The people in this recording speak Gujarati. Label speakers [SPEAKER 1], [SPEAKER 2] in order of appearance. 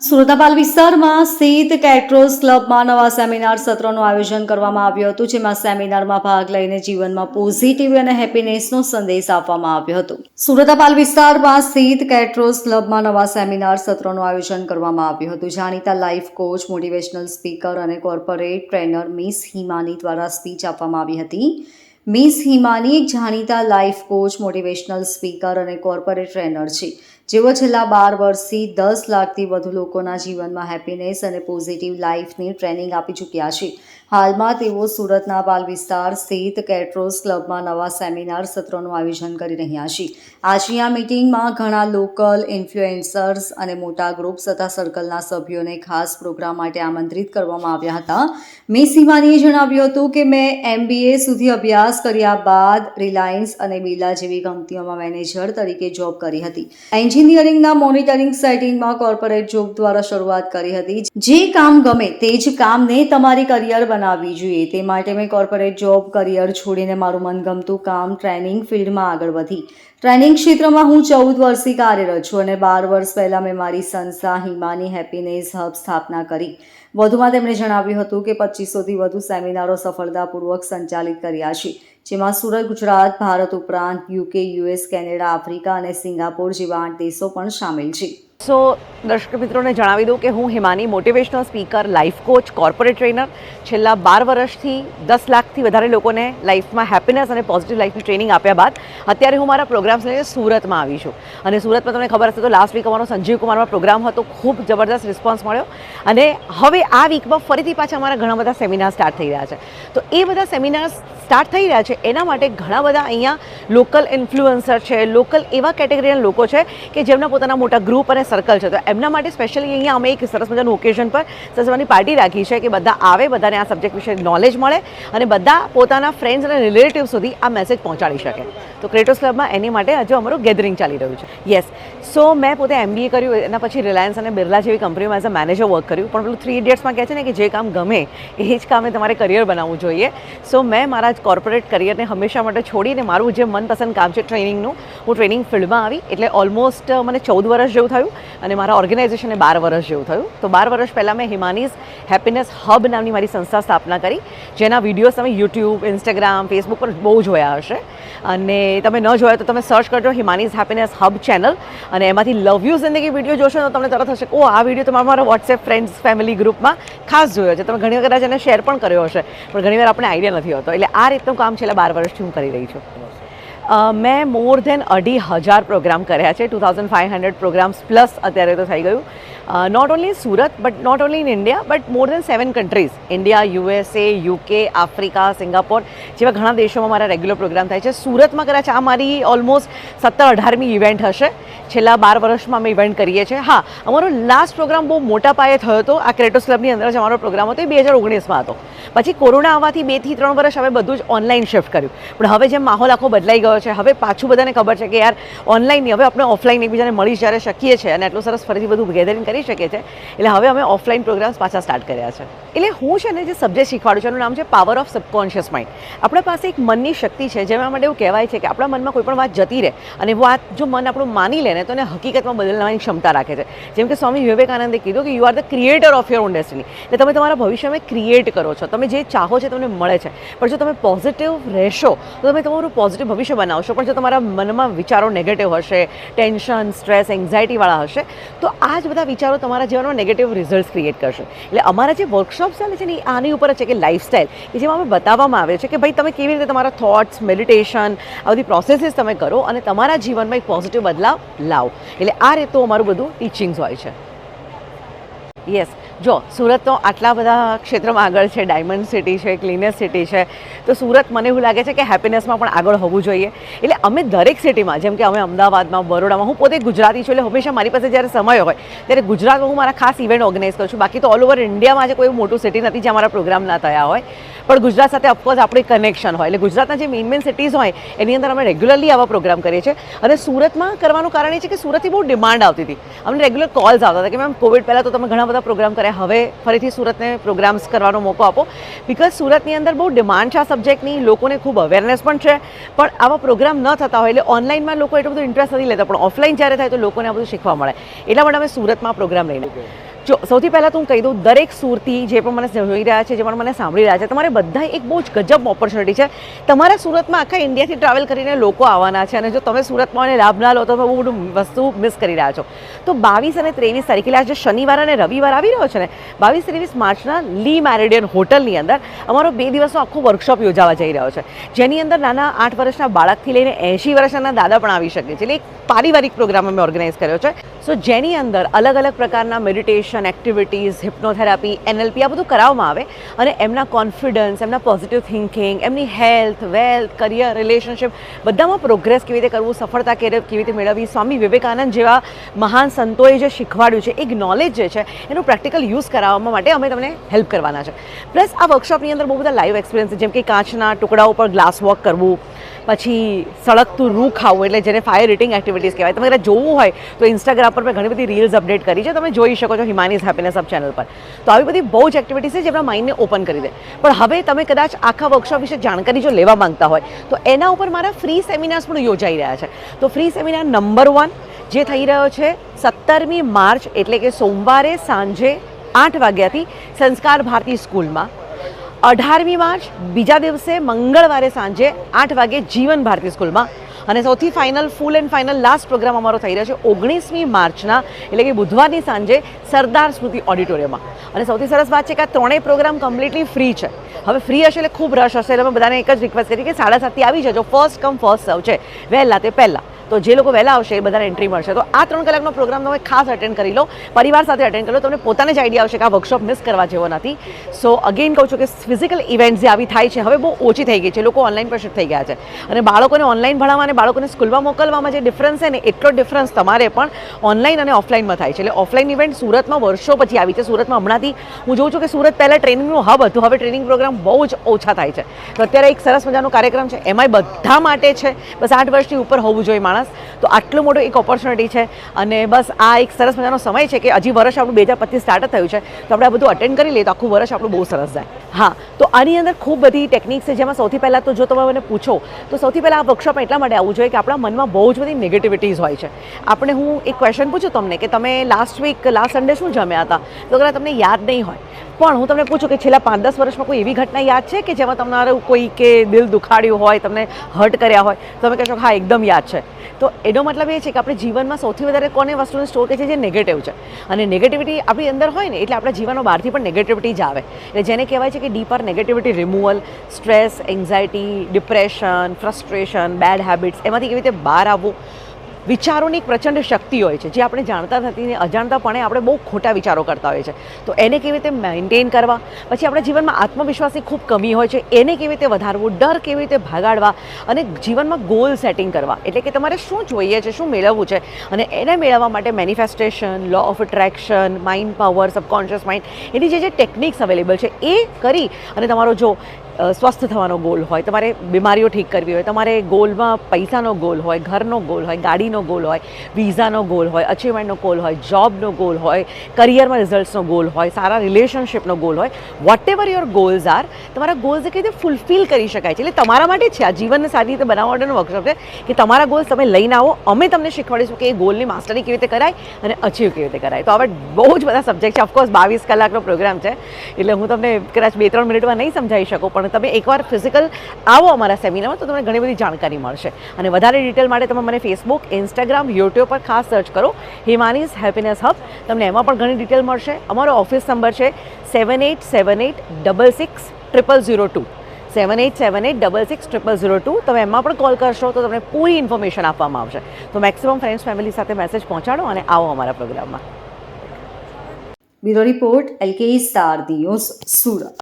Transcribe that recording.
[SPEAKER 1] સુરતાપાલ વિસ્તારમાં સ્થિત કેટ્રોસ ક્લબમાં નવા સેમિનાર સત્રનું આયોજન કરવામાં આવ્યું હતું, જેમાં સેમિનારમાં ભાગ લઈને જીવનમાં પોઝિટિવ અને હેપીનેસનો સંદેશ આપવામાં આવ્યો હતો. સુરતાપાલ વિસ્તારમાં સ્થિત કેટ્રોસ ક્લબમાં નવા સેમિનાર સત્રનું આયોજન કરવામાં આવ્યું હતું. જાણીતા લાઈફ કોચ, મોટિવેશનલ સ્પીકર અને કોર્પોરેટ ટ્રેનર મિસ હિમાની દ્વારા સ્પીચ આપવામાં આવી હતી. મિસ હિમાની એક જાણીતા લાઈફ કોચ, મોટિવેશનલ સ્પીકર અને કોર્પોરેટ ટ્રેનર છે. જેઓ છેલ્લા બાર વર્ષથી દસ લાખથી વધુ લોકોના જીવનમાં હેપીનેસ અને પોઝિટિવ લાઈફની ટ્રેનિંગ આપી ચૂક્યા છે. હાલમાં તેઓ સુરતના બાલ વિસ્તાર સ્થિત કેટ્રોસ ક્લબમાં નવા સેમિનાર સત્રોનું આયોજન કરી રહ્યા છે. આજની આ મિટિંગમાં ઘણા લોકલ ઇન્ફ્લુએન્સર્સ અને મોટા ગ્રુપ તથા સર્કલના સભ્યોને ખાસ પ્રોગ્રામ માટે આમંત્રિત કરવામાં આવ્યા હતા. મિસ હિમાનીએ જણાવ્યું હતું કે, મેં એમબીએ સુધી અભ્યાસ કર્યા બાદ રિલાયન્સ અને બિરલા જેવી કંપનીઓમાં મેનેજર તરીકે જોબ કરી હતી. એન્જિનિયરિંગના મોનિટરિંગ સેટિંગમાં કોર્પોરેટ જોબ દ્વારા શરૂઆત કરી હતી. જે કામ ગમે તે જ કામને તમારી કરિયર બનાવવી જોઈએ. તે માટે મેં કોર્પોરેટ જોબ કરિયર છોડીને મારું મનગમતું કામ ટ્રેનિંગ ફિલ્ડમાં આગળ વધી. ટ્રેનિંગ ક્ષેત્રમાં હું ચૌદ વર્ષથી કાર્યરત છું અને બાર વર્ષ પહેલાં મેં મારી સંસ્થા હિમાની હેપીનેસ હબ સ્થાપના કરી. વધુમાં તેમણે જણાવ્યું હતું કે પચીસોથી વધુ સેમિનારો સફળતાપૂર્વક સંચાલિત કર્યા છે, જેમાં સુરત, ગુજરાત, ભારત ઉપરાંત, યુકે, યુએસ, કેનેડા, આફ્રિકા અને સિંગાપોર જેવા આઠ દેશો પણ સામેલ છે.
[SPEAKER 2] સો દર્શક મિત્રોને જણાવી દઉં કે હું Himani motivational speaker, life coach corporate trainer છેલ્લા બાર વર્ષથી દસ લાખથી વધારે લોકોને લાઈફમાં હેપીનેસ અને પોઝિટિવ લાઈફની ટ્રેનિંગ આપ્યા બાદ અત્યારે હું મારા પ્રોગ્રામ્સ લઈને સુરતમાં આવી છું. અને સુરતમાં તમને ખબર હશે તો લાસ્ટ વીક અમારો સંજીવ કુમારમાં પ્રોગ્રામ હતો, ખૂબ જબરદસ્ત રિસ્પોન્સ મળ્યો. અને હવે આ વીકમાં ફરીથી પાછા અમારા ઘણા બધા સેમિનાર સ્ટાર્ટ થઈ રહ્યા છે. તો એ બધા સેમિનાર્સ સ્ટાર્ટ થઈ રહ્યા છે. એના માટે ઘણા બધા અહીંયા લોકલ ઇન્ફ્લુઅન્સર છે, લોકલ એવા કેટેગરીના લોકો છે કે જેમના પોતાના મોટા ગ્રુપ અને સર્કલ છે. તો એમના માટે સ્પેશિયલી અહીંયા અમે એક સરસ મજાનું ઓકેઝન પર સરસ મજાની પાર્ટી રાખી છે કે બધા આવે, બધાને આ સબ્જેક્ટ વિશે નોલેજ મળે અને બધા પોતાના ફ્રેન્ડ્સ અને રિલેટિવ સુધી આ મેસેજ પહોંચાડી શકે. તો ક્રેટોસ ક્લબમાં એની માટે હજુ અમારું ગેધરિંગ ચાલી રહ્યું છે. યસ સો મેં પોતે એમબીએ કર્યું, એના પછી રિલાયન્સ અને બિરલા જેવી કંપનીમાં એઝ અ મેનેજર વર્ક કર્યું. પણ પેલું થ્રી ઇડિયટ્સમાં કહે છે ને કે જે કામ ગમે એ જ કામે તમારે કરિયર બનાવવું જોઈએ. સો મેં મારા કોર્પોરેટ કરિયરને હંમેશા માટે છોડીને મારું જે મનપસંદ કામ છે ટ્રેનિંગનું, હું ટ્રેનિંગ ફિલ્ડમાં આવી એટલે ઓલમોસ્ટ મને ચૌદ વર્ષ જેવું થયું અને મારા ઓર્ગેનાઇઝેશને બાર વર્ષ જેવું થયું. તો બાર વર્ષ પહેલાં મેં હિમાનીઝ હેપીનેસ હબ નામની મારી સંસ્થા સ્થાપના કરી, જેના વિડીયોઝ તમે યુટ્યુબ, ઇન્સ્ટાગ્રામ, ફેસબુક પર બહુ જોયા હશે. અને તમે ન જોયા તો તમે સર્ચ કરજો હિમાનીઝ હેપીનેસ હબ ચેનલ અને એમાંથી લવ યુ જિંદગી વીડિયો જોશો તો તમને તરત હશે ઓ, આ વીડિયો તમારા મારા વોટ્સએપ ફ્રેન્ડ્સ ફેમિલી ગ્રુપમાં ખાસ જોયો છે. તમે ઘણી વખત એને શેર પણ કર્યો હશે, પણ ઘણીવાર આપણે આઈડિયા નથી હોતો. એટલે આ રીતનું કામ છેલ્લા બાર વર્ષથી હું કરી રહી છું. મેં મોર ધેન અઢી હજાર પ્રોગ્રામ કર્યા છે two thousand five hundred programmes plus અત્યારે તો થઈ ગયું. Not only Surat but not only in India but more than seven countries India USA UK Africa Singapore જેવા ઘણા દેશોમાં મારા રેગ્યુલર પ્રોગ્રામ થાય છે. સુરતમાં કદાચ આ મારી ઓલમોસ્ટ સત્તર અઢારમી ઇવેન્ટ હશે. છેલ્લા બાર વર્ષમાં અમે ઇવેન્ટ કરીએ છીએ. હા, અમારો લાસ્ટ પ્રોગ્રામ બહુ મોટા પાયે થયો હતો. આ ક્રેટોસ ક્લબની અંદર જ અમારો પ્રોગ્રામ હતો. એ બે હજાર ઓગણીસમાં હતો. પછી કોરોના આવવાથી બેથી ત્રણ વર્ષ હવે બધું જ ઓનલાઈન શિફ્ટ કર્યું. પણ હવે જેમ માહોલ આખો બદલાઈ ગયો છે, હવે પાછું બધાને ખબર છે કે યાર ઓનલાઈન હવે આપણે ઓફલાઈન એકબીજાને મળી જ્યારે શકીએ છીએ. અને આટલું સરસ ફરીથી બધું ગેધરિંગ કરી શકીએ છે. એટલે હવે અમે ઓફલાઈન પ્રોગ્રામ્સ પાછા સ્ટાર્ટ કર્યા છે. એટલે હું છે ને જે સબ્જેક્ટ શીખવાડું છું, એનું નામ છે પાવર ઓફ સબકોન્શિયસ માઇન્ડ આપણા પાસે એક મનની શક્તિ છે જેમાં માટે એવું કહેવાય છે કે આપણા મનમાં કોઈ પણ વાત જતી રહે અને વાત જો મન આપણું માની લે ને, તો એને હકીકતમાં બદલવાની ક્ષમતા રાખે છે. જેમ કે સ્વામી વિવેકાનંદે કીધું કે you are the creator of your own destiny એટલે તમે તમારા ભવિષ્યમાં ક્રિએટ કરો છો. તમે જે ચાહો છો તમને મળે છે. પણ જો તમે પોઝિટિવ રહેશો, તો તમે તમારું પોઝિટિવ ભવિષ્ય બનાવશો. પણ જો તમારા મનમાં વિચારો નેગેટિવ હશે ટેન્શન સ્ટ્રેસ એન્ઝાયટીવાળા હશે, તો આ જ બધા વિચારો તમારા જીવનમાં નેગેટિવ રિઝલ્ટ ક્રિએટ કરશે. એટલે અમારા જે વર્કશોપ ચાલે છે ને આની ઉપર છે કે લાઇફસ્ટાઈલ કે જેમાં અમે બતાવવામાં આવે છે કે ભાઈ તમે કેવી રીતે તમારા થોટ્સ મેડિટેશન આ બધી પ્રોસેસીસ તમે કરો અને તમારા જીવનમાં એક પોઝિટિવ બદલાવ લાવો. એટલે આ રીતનું અમારું બધું ટીચિંગ્સ હોય છે. યસ જો, સુરત તો આટલા બધા ક્ષેત્રમાં આગળ છે ડાયમંડ સિટી છે ક્લીનેસ સિટી છે, તો સુરત મને એવું લાગે છે કે હેપીનેસમાં પણ આગળ હોવું જોઈએ. એટલે અમે દરેક સિટીમાં જેમ કે અમે અમદાવાદમાં, બરોડામાં, હું પોતે ગુજરાતી છું, એટલે હંમેશા મારી પાસે જ્યારે સમય હોય, ત્યારે ગુજરાતમાં હું મારા ખાસ ઇવેન્ટ ઓર્ગેનાઇઝ કરું છું. બાકી તો ઓલ ઓવર ઇન્ડિયામાં આજે કોઈ મોટું સિટી નથી જ્યાં મારા પ્રોગ્રામ ના થયા હોય. પણ ગુજરાત સાથે ઓફકોર્સ આપણે કનેક્શન હોય. એટલે ગુજરાતના જે મેઇન મેઇન સિટીઝ હોય, એની અંદર અમે રેગ્યુલરલી આવા પ્રોગ્રામ કરીએ છીએ. અને સુરતમાં કરવાનું કારણ એ છે કે સુરતથી બહુ ડિમાન્ડ આવતી હતી. અમને રેગ્યુલર કોલ્સ આવતા હતા કે મેમ કોવિડ પહેલાં તો તમે ઘણા બધા પ્રોગ્રામ કર્યા. હવે ફરીથી સુરતને પ્રોગ્રામ્સ કરવાનો મોકો આપો. બિકોઝ સુરતની અંદર બહુ ડિમાન્ડ છે આ સબ્જેક્ટની લોકોને ખૂબ અવેરનેસ પણ છે. પણ આવા પ્રોગ્રામ ન થતા હોય, એટલે ઓનલાઈનમાં લોકો એટલું બધું ઇન્ટરેસ્ટ નથી લેતા. પણ ઓફલાઈન જ્યારે થાય તો લોકોને આ બધું શીખવા મળે. એટલા માટે અમે સુરતમાં પ્રોગ્રામ લઈને. જો, સૌથી પહેલાં તો હું કહી દઉં, દરેક સુરતી જે પણ મને જોઈ રહ્યા છે, જે પણ મને સાંભળી રહ્યા છે, તમારે બધા એક બહુ જ ગજબ ઓપોર્ચ્યુનિટી છે. તમારા સુરતમાં આખા ઇન્ડિયાથી ટ્રાવેલ કરીને લોકો આવવાના છે અને જો તમે સુરતમાં એને લાભ ના લો, તો તમે બહુ બધું વસ્તુ મિસ કરી રહ્યા છો. તો બાવીસ અને ત્રેવીસ તારીખે આજે શનિવાર અને રવિવાર આવી રહ્યો છે ને, બાવીસ, ત્રેવીસ માર્ચના લી મેરેડિયન હોટલની અંદર અમારો બે દિવસનો આખો વર્કશોપ યોજાવા જઈ રહ્યો છે. જેની અંદર નાના આઠ વર્ષના બાળકથી લઈને એંશી વર્ષના દાદા પણ આવી શકે છે. એટલે એક પારિવારિક પ્રોગ્રામ અમે ઓર્ગેનાઇઝ કર્યો છે. સો જેની અંદર અલગ અલગ પ્રકારના મેડિટેશન એક્ટિવિટીઝ હિપ્નોથેરાપી એનએલપી આ બધું કરાવવામાં આવે અને એમના કોન્ફિડન્સ એમના પોઝિટિવ થિંકિંગ એમની હેલ્થ વેલ્થ કરિયર રિલેશનશિપ બધામાં પ્રોગ્રેસ કેવી રીતે કરવું, સફળતા કેવી રીતે મેળવવી? સ્વામી વિવેકાનંદ જેવા મહાન સંતોએ જે શીખવાડ્યું છે એક નોલેજ જે છે, એનું પ્રેક્ટિકલ યુઝ કરાવવા માટે અમે તમને હેલ્પ કરવાના છે. પ્લસ આ વર્કશોપની અંદર બહુ બધા લાઈવ એક્સપિરિયન્સ જેમ કે કાચના ટુકડા ઉપર ગ્લાસ વોક કરવું પછી સળગતું રૂ ખાવું એટલે જેને ફાયર રિટિંગ એક્ટિવિટીઝ કહેવાય. તમારે જોવું હોય તો ઇન્સ્ટાગ્રામ પર મેં ઘણી બધી રીલ્સ અપડેટ કરી છે. તમે જોઈ શકો છો હિમાનીઝ હેપીનેસ અપ ચેનલ પર. તો આવી બધી બહુ જ એક્ટિવિટીઝ છે જેમના માઇન્ડને ઓપન કરી દે. પણ હવે તમે કદાચ આખા વર્કશોપ વિશે જાણકારી જો લેવા માંગતા હોય, તો એના ઉપર મારા ફ્રી સેમિનાર્સ પણ યોજાઈ રહ્યા છે. તો ફ્રી સેમિનાર નંબર વન જે થઈ રહ્યો છે સત્તરમી માર્ચ એટલે કે સોમવારે સાંજે આઠ વાગ્યાથી સંસ્કાર ભારતી સ્કૂલમાં અઢારમી માર્ચ, બીજા દિવસે મંગળવારે સાંજે આઠ વાગે જીવન ભારતી સ્કૂલમાં. અને સૌથી final full and final last programme અમારો થઈ રહ્યો છે ઓગણીસમી માર્ચના, એટલે કે બુધવારની સાંજે સરદાર સ્મૃતિ ઓડિટોરિયમમાં. અને સૌથી સરસ વાત છે કે આ ત્રણેય પ્રોગ્રામ કમ્પ્લીટલી ફ્રી છે. હવે ફ્રી હશે એટલે ખૂબ રશ હશે. એટલે અમે બધાને એક જ રિક્વેસ્ટ કરી કે સાડા સાતથી આવી જજો. ફર્સ્ટ કમ ફર્સ્ટ સર્વ છે. વહેલા તે પહેલાં. તો જે લોકો વહેલા આવશે એ બધાને એન્ટ્રી મળશે. તો આ ત્રણ કલાકનો પ્રોગ્રામ તમે ખાસ અટેન્ડ કરી લો. પરિવાર સાથે અટેન્ડ કરી લો. તમને પોતાને જ આઈડિયા આવશે કે આ વર્કશોપ મિસ કરવા જેવો નથી. સો અગેન કહું છું કે ફિઝિકલ ઇવેન્ટ જે આવી થાય છે, હવે બહુ ઓછી થઈ ગઈ છે. લોકો ઓનલાઈન પર શિફ્ટ થઈ ગયા છે. અને બાળકોને ઓનલાઈન ભણાવવા અને બાળકોને સ્કૂલમાં મોકલવામાં જે ડિફરન્સ છે ને, એટલો ડિફરન્સ તમારે પણ ઓનલાઈન અને ઓફલાઈનમાં થાય છે. એટલે ઓફલાઈન ઇવેન્ટ સુરતમાં વર્ષો પછી આવી છે. સુરતમાં હમણાંથી હું જોઉં છું કે સુરત પહેલાં ટ્રેનિંગનું હબ હતું. હવે ટ્રેનિંગ પ્રોગ્રામ બહુ જ ઓછા થાય છે. તો અત્યારે એક સરસ મજાનો કાર્યક્રમ છે. એમાંય બધા માટે છે. બસ આઠ વર્ષની ઉપર હોવું જોઈએ માણસ. તો આટલું મોટો એક ઓપોર્ચ્યુનિટી છે. અને બસ આ એક સરસ મજાનો સમય છે કે હજી વર્ષ આપણું બે હજાર પચીસ સ્ટાર્ટ થયું છે. તો આપણે આ બધું અટેન્ડ કરી લઈએ તો આખું વર્ષ આપણું બહુ સરસ જાય. હા, તો આની અંદર ખૂબ બધી ટેકનિક્સ છે. જેમાં સૌથી પહેલાં તો જો તમે મને પૂછો, તો સૌથી પહેલાં આ વર્કશોપ એટલા માટે આવવું જોઈએ કે આપણા મનમાં બહુ જ બધી નેગેટિવિટીઝ હોય છે. આપણે હું એક ક્વેશ્ચન પૂછું તમને કે તમે લાસ્ટ વીક લાસ્ટ સન્ડે શું જમ્યા હતા? તો કદાચ તમને યાદ નહીં હોય. પણ હું તમને પૂછું કે છેલ્લા પાંચ દસ વર્ષમાં કોઈ એવી ઘટના યાદ છે કે જેમાં તમારું કોઈ કે દિલ દુખાડ્યું હોય, તમને હર્ટ કર્યા હોય? તમે કહેશો હા, એકદમ યાદ છે. તો એનો મતલબ એ છે કે આપણે જીવનમાં સૌથી વધારે કોને વસ્તુને સ્ટોર કરે છે જે નેગેટિવ છે? અને નેગેટિવિટી આપણી અંદર હોય ને, એટલે આપણા જીવનમાં બહારથી પણ નેગેટિવિટી જ આવે. એટલે જેને કહેવાય છે કે deeper negativity removal stress anxiety depression frustration bad habits એમાંથી કેવી રીતે બહાર આવવું? વિચારોની પ્રચંડ શક્તિ હોય છે, જે આપણે જાણતા નથી ને અજાણતાપણે આપણે બહુ ખોટા વિચારો કરતા હોઈએ છીએ તો એને કેવી રીતે મેન્ટેન કરવા? પછી આપણા જીવનમાં આત્મવિશ્વાસની ખૂબ કમી હોય છે, એને કેવી રીતે વધારવું? ડર કેવી રીતે ભાગાડવા? અને જીવનમાં ગોલ સેટિંગ કરવા. એટલે કે તમારે શું જોઈએ છે, શું મેળવવું છે? અને એને મેળવવા માટે manifestation law of attraction mind power subconscious mind એની જે જે ટેકનિક્સ અવેલેબલ છે, એ કરી અને તમારો જો સ્વસ્થ થવાનો ગોલ હોય, તમારે બીમારીઓ ઠીક કરવી હોય, તમારે ગોલમાં પૈસાનો ગોલ હોય, ઘરનો ગોલ હોય, ગાડીનો ગોલ હોય વિઝાનો ગોલ હોય અચીવમેન્ટનો ગોલ હોય જોબનો ગોલ હોય કરિયરમાં રિઝલ્ટ્સનો ગોલ હોય, સારા રિલેશનશિપનો ગોલ હોય whatever your goals are તમારા ગોલ્સ કઈ રીતે ફૂલફિલ કરી શકાય છે? એટલે તમારા માટે છે આ જીવનને સારી રીતે બનાવવા માટેનો વર્કશોપ છે કે તમારા ગોલ્સ તમે લઈને આવો, અમે તમને શીખવાડીશું કે એ ગોલની માસ્ટરી કેવી રીતે કરાય અને અચીવ કેવી રીતે કરાય. તો હવે બહુ જ બધા સબ્જેક્ટ છે. ઓફકોર્સ બાવીસ કલાકનો પ્રોગ્રામ છે. એટલે હું તમને કદાચ બે ત્રણ મિનિટમાં નહીં સમજાવી શકું, પણ તમે એકવાર ફિઝિકલ આવો અમારા સેમિનારમાં તો તમને ઘણી બધી જાણકારી મળશે. અને વધારે ડિટેલ માટે તમે મને ફેસબુક ઇન્સ્ટાગ્રામ યુટ્યુબ પર ખાસ સર્ચ કરો. હિમાનીઝ હેપીનેસ હબ તમને એમાં પણ ઘણી ડિટેલ મળશે. અમારો ઓફિસ નંબર છે seven eight seven eight double six triple zero two seven eight seven eight double six triple zero two તમે એમાં પણ કોલ કરશો તો તમને પૂરી ઇન્ફોર્મેશન આપવામાં આવશે. તો મેક્સિમમ ફ્રેન્ડ્સ ફેમિલી સાથે મેસેજ પહોંચાડો અને આવો અમારા પ્રોગ્રામમાં
[SPEAKER 1] bureau report L K star news Surat.